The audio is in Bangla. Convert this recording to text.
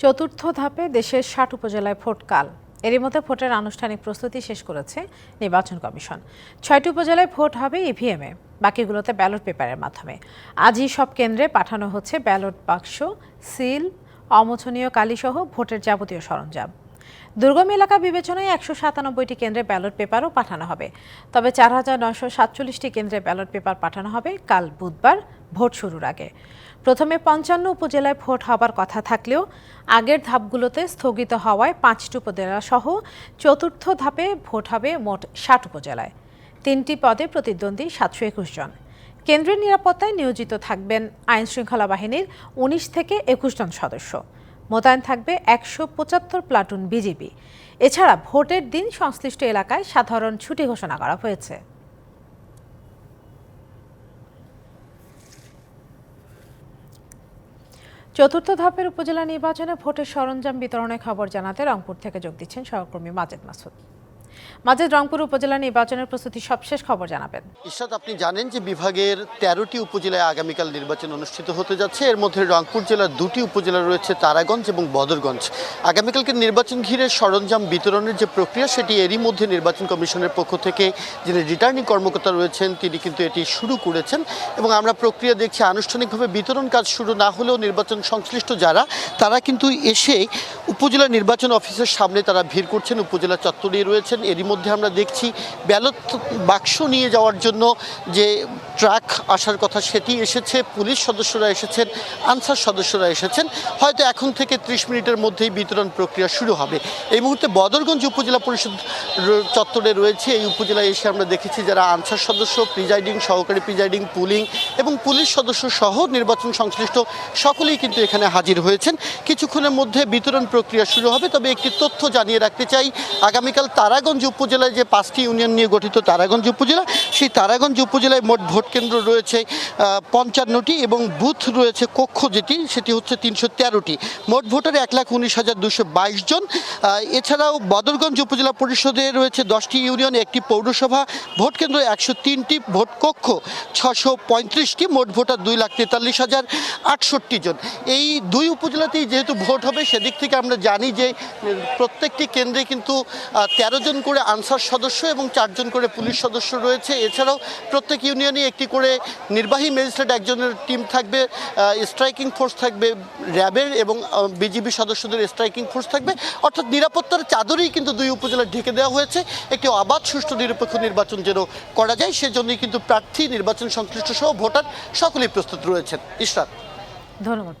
চতুর্থ ধাপে দেশের ষাট উপজেলায় ভোট কাল। এরই মধ্যে ভোটের আনুষ্ঠানিক প্রস্তুতি শেষ করেছে নির্বাচন কমিশন। ছয়টি উপজেলায় ভোট হবে ইভিএমে বাকিগুলোতে ব্যালট পেপারের মাধ্যমে। আজই সব কেন্দ্রে পাঠানো হচ্ছে ব্যালট বাক্স, সিল অমোচনীয় কালিসহ ভোটের যাবতীয় সরঞ্জাম। দুর্গম এলাকা বিবেচনায় একশো সাতানব্বইটি কেন্দ্রে ব্যালট পেপারও পাঠানো হবে। তবে চার হাজার নয়শো সাতচল্লিশটি কেন্দ্রে ব্যালট পেপার পাঠানো হবে কাল বুধবার, ভোট শুরুর আগে। প্রথমে পঞ্চান্ন উপজেলায় ভোট হবার কথা থাকলেও আগের ধাপগুলোতে স্থগিত হওয়ায় পাঁচটি উপজেলা সহ চতুর্থ ধাপে ভোট হবে মোট ষাট উপজেলায়। তিনটি পদে প্রতিদ্বন্দ্বী সাতশো একুশ জন। কেন্দ্রের নিরাপত্তায় নিয়োজিত থাকবেন আইন শৃঙ্খলা বাহিনীর উনিশ থেকে একুশ জন সদস্য। মোতায়েন থাকবে একশো পঁচাত্তর প্লাটুন বিজিবি। এছাড়া ভোটের দিন সংশ্লিষ্ট এলাকায় সাধারণ ছুটি ঘোষণা করা হয়েছে। চতুর্থ ধাপের উপজেলা নির্বাচনে ভোটের সরঞ্জাম বিতরণের খবর জানাতে রংপুর থেকে যোগ দিচ্ছেন সহকর্মী মাজেদ মাসুদ। মাজেদ রংপুর উপজেলা নির্বাচনের প্রস্তুতি সবশেষ খবর জানাবেন। ইশরাত আপনি জানেন যে বিভাগের তেরোটি উপজেলায় আগামীকাল নির্বাচন অনুষ্ঠিত হতে যাচ্ছে। এর মধ্যে রংপুর জেলার দুটি উপজেলা রয়েছে, তারাগঞ্জ এবং বদরগঞ্জ। আগামীকালকে নির্বাচন ঘিরে সরঞ্জাম বিতরণের যে প্রক্রিয়া, সেটি এরই মধ্যে নির্বাচন কমিশনের পক্ষ থেকে যিনি রিটার্নিং কর্মকর্তা রয়েছেন, তিনি কিন্তু এটি শুরু করেছেন। এবং আমরা প্রক্রিয়া দেখছি, আনুষ্ঠানিকভাবে বিতরণ কাজ শুরু না হলেও নির্বাচন সংশ্লিষ্ট যারা, তারা কিন্তু এসে উপজেলা নির্বাচন অফিসের সামনে তারা ভিড় করছেন, উপজেলা চত্বরেই রয়েছেন এরই মধ্যে আমরা দেখছি ব্যালট বাক্স নিয়ে যাওয়ার জন্য যে ট্রাক আসার কথা সেটি এসেছে, পুলিশ সদস্যরা এসেছেন, আনসার সদস্যরা এসেছেন। হয়তো এখন থেকে ত্রিশ মিনিটের মধ্যেই বিতরণ প্রক্রিয়া শুরু হবে। এই মুহূর্তে বদরগঞ্জ উপজেলা পরিষদ চত্বরে রয়েছে। এই উপজেলায় এসে আমরা দেখেছি যারা আনসার সদস্য, প্রিজাইডিং, সহকারী প্রিজাইডিং, পুলিং এবং পুলিশ সদস্য সহ নির্বাচন সংশ্লিষ্ট সকলেই কিন্তু এখানে হাজির হয়েছেন। কিছুক্ষণের মধ্যে বিতরণ প্রক্রিয়া শুরু হবে। তবে একটি তথ্য জানিয়ে রাখতে চাই, আগামীকাল তারাগঞ্জ উপজেলায় যে পাঁচটি ইউনিয়ন নিয়ে গঠিত তারাগঞ্জ উপজেলা, সেই তারাগঞ্জ উপজেলায় মোট ভোট কেন্দ্র রয়েছে পঞ্চান্নটি এবং বুথ রয়েছে কক্ষ যেটি, সেটি হচ্ছে তিনশো তেরোটি। মোট ভোটার এক লাখ উনিশ হাজার দুশো বাইশ জন। এছাড়াও বদরগঞ্জ উপজেলা পরিষদে রয়েছে দশটি ইউনিয়ন, একটি পৌরসভা ভোট কেন্দ্র একশো তিনটি, ভোট কক্ষ ছশো পঁয়ত্রিশটি, মোট ভোটার দুই লাখ তেতাল্লিশ হাজার আটষট্টি জন। এই দুই উপজেলাতেই যেহেতু ভোট হবে, সেদিক থেকে আমরা জানি যে প্রত্যেকটি কেন্দ্রে কিন্তু তেরো জন করে আনসার সদস্য এবং চারজন করে পুলিশ সদস্য রয়েছে। এছাড়াও প্রত্যেক ইউনিয়নে একটি করে নির্বাহী ম্যাজিস্ট্রেট একজনের টিম থাকবে স্ট্রাইকিং ফোর্স থাকবে, র্যাবের এবং বিজিবি সদস্যদের স্ট্রাইকিং ফোর্স থাকবে। অর্থাৎ নিরাপত্তার চাদরেই কিন্তু দুই উপজেলা ঢেকে দেওয়া হয়েছে। একটি অবাধ সুষ্ঠু নিরপেক্ষ নির্বাচন যেন করা যায়, সেজন্যই কিন্তু প্রার্থী, নির্বাচন সংশ্লিষ্ট সহ ভোটার সকলেই প্রস্তুত রয়েছেন। ইশরাত। ধন্যবাদ